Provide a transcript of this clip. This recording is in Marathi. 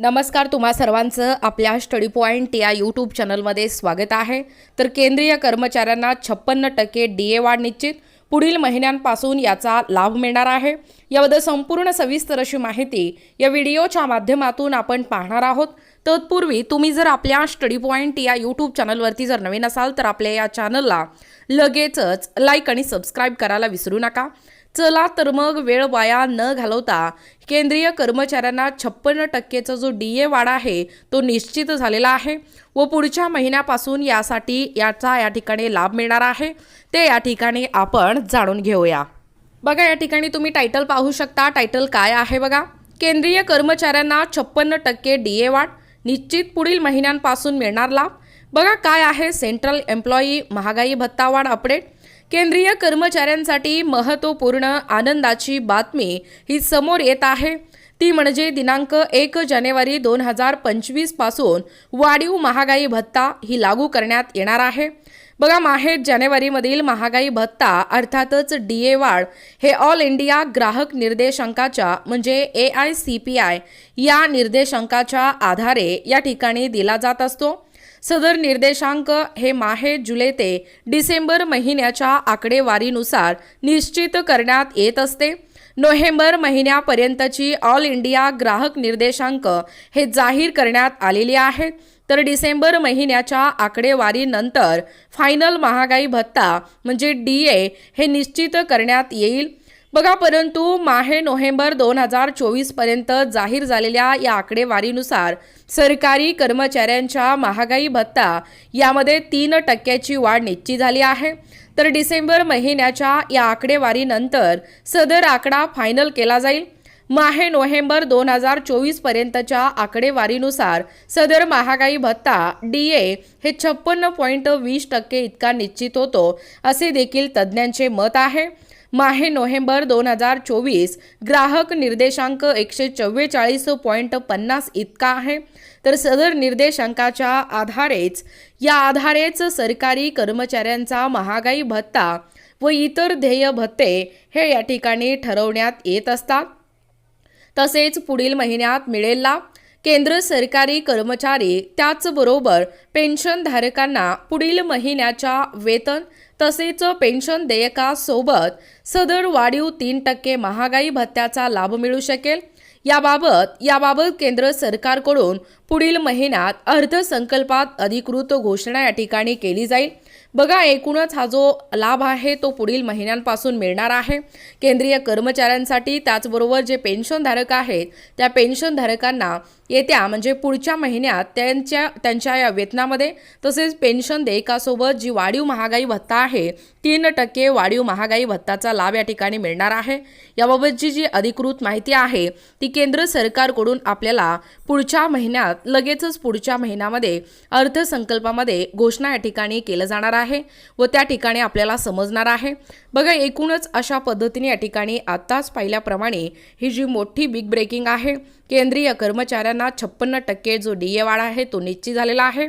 नमस्कार तुम्हा सर्वांचं आपल्या स्टडी पॉईंट या यूट्यूब चॅनलमध्ये स्वागत आहे. तर केंद्रीय कर्मचाऱ्यांना छप्पन्न टक्के डी ए वाढ निश्चित. पुढील महिन्यांपासून याचा लाभ मिळणार आहे. याबद्दल संपूर्ण सविस्तर अशी माहिती या व्हिडिओच्या माध्यमातून आपण पाहणार आहोत. तत्पूर्वी तुम्ही जर आपल्या स्टडी पॉईंट या यूट्यूब चॅनलवरती जर नवीन असाल तर आपल्या या चॅनलला लगेचच लाईक आणि सबस्क्राईब करायला विसरू नका. चला तर मग वेळ वाया न घालवता केंद्रीय कर्मचाऱ्यांना छप्पन्न टक्केचा जो डी ए वाढ आहे तो निश्चित झालेला आहे व पुढच्या महिन्यापासून यासाठी याचा या ठिकाणी लाभ मिळणार आहे. ते या ठिकाणी आपण जाणून घेऊया. बघा या ठिकाणी तुम्ही टायटल पाहू शकता. टायटल काय आहे बघा? केंद्रीय कर्मचाऱ्यांना छप्पन्न टक्के डी ए वाढ निश्चित पुढील महिन्यांपासून मिळणार लाभ. बघा काय आहे? सेंट्रल एम्प्लॉई महागाई भत्ता वाढ अपडेट केंद्रीय कर्मचाऱ्यांसाठी महत्त्वपूर्ण आनंदाची बातमी ही समोर येत आहे. ती म्हणजे दिनांक एक जानेवारी दोन हजार पंचवीसपासून वाढीव महागाई भत्ता ही लागू करण्यात येणार आहे. बघा माहेर जानेवारीमधील महागाई भत्ता अर्थातच डी ए वाढ हे ऑल इंडिया ग्राहक निर्देशांकाच्या म्हणजे A I C P I या निर्देशांकाच्या आधारे या ठिकाणी दिला जात असतो. सदर निर्देशांक हे माहे जुलै ते डिसेंबर महिन्याच्या आकडेवारीनुसार निश्चित करण्यात येत असते. नोव्हेंबर महिन्यापर्यंतची ऑल इंडिया ग्राहक निर्देशांक हे जाहीर करण्यात आलेले आहेत तर डिसेंबर महिन्याच्या आकडेवारीनंतर फायनल महागाई भत्ता म्हणजे डी ए हे निश्चित करण्यात येईल. बघा परंतु माहे नोव्हेंबर दोन हजार चोवीसपर्यंत जाहीर झालेल्या या आकडेवारीनुसार सरकारी कर्मचाऱ्यांच्या महागाई भत्ता यामध्ये तीन टक्क्याची वाढ निश्चित झाली आहे. तर डिसेंबर महिन्याच्या या आकडेवारीनंतर सदर आकडा फायनल केला जाईल. माहे नोव्हेंबर दोन हजार चोवीसपर्यंतच्या आकडेवारीनुसार सदर महागाई भत्ता डी ए हे छप्पन्न पॉईंट वीस टक्के इतका निश्चित होतो असे देखील तज्ज्ञांचे मत आहे. माहे नोव्हेंबर दोन हजार चोवीस. ग्राहक निर्देशांक एकशे चव्वेचाळीस पॉईंट पन्नास इतका आहे. तर सदर निर्देशांकाच्या आधारेच या आधारेच सरकारी कर्मचाऱ्यांचा महागाई भत्ता व इतर ध्येय भत्ते हे या ठिकाणी ठरवण्यात येत असतात. तसेच पुढील महिन्यात मिळेल लाभ. केंद्र सरकारी कर्मचारी त्याचबरोबर पेन्शनधारकांना पुढील महिन्याच्या वेतन तसेच पेन्शन देयकासोबत सदर वाढीव तीन टक्के महागाई भत्त्याचा लाभ मिळू शकेल. याबाबत याबाबत केंद्र सरकारकडून पुढील महिन्यात अर्थसंकल्पात अधिकृत घोषणा या ठिकाणी केली जाईल. बघा एकूणच हा जो लाभ आहे तो पुढील महिन्यांपासून मिळणार आहे. केंद्रीय कर्मचाऱ्यांसाठी त्याचबरोबर जे पेन्शनधारक आहेत त्या पेन्शनधारकांना येत्या म्हणजे पुढच्या महिन्यात त्यांच्या त्यांच्या या वेतनामध्ये तसेच पेन्शन देयकासोबत जी वाढीव महागाई भत्ता आहे तीन टक्के वाढीव महागाई भत्ताचा लाभ या ठिकाणी मिळणार आहे. याबाबतची जी अधिकृत माहिती आहे ती केंद्र सरकारकडून आपल्याला पुढच्या महिन्यात महिन्यात लगेचच पुढच्या महिन्यामध्ये अर्थसंकल्पामध्ये घोषणा या ठिकाणी केलं जाणार आहे व त्या ठिकाणी आपल्याला समजणार आहे. बघा एकूणच अशा पद्धतीने या ठिकाणी आत्ताच पाहिल्याप्रमाणे ही जी मोठी बिग ब्रेकिंग आहे केंद्रीय कर्मचाऱ्यांना छप्पन्न टक्के जो डी ए वाढ आहे तो निश्चित झालेला आहे.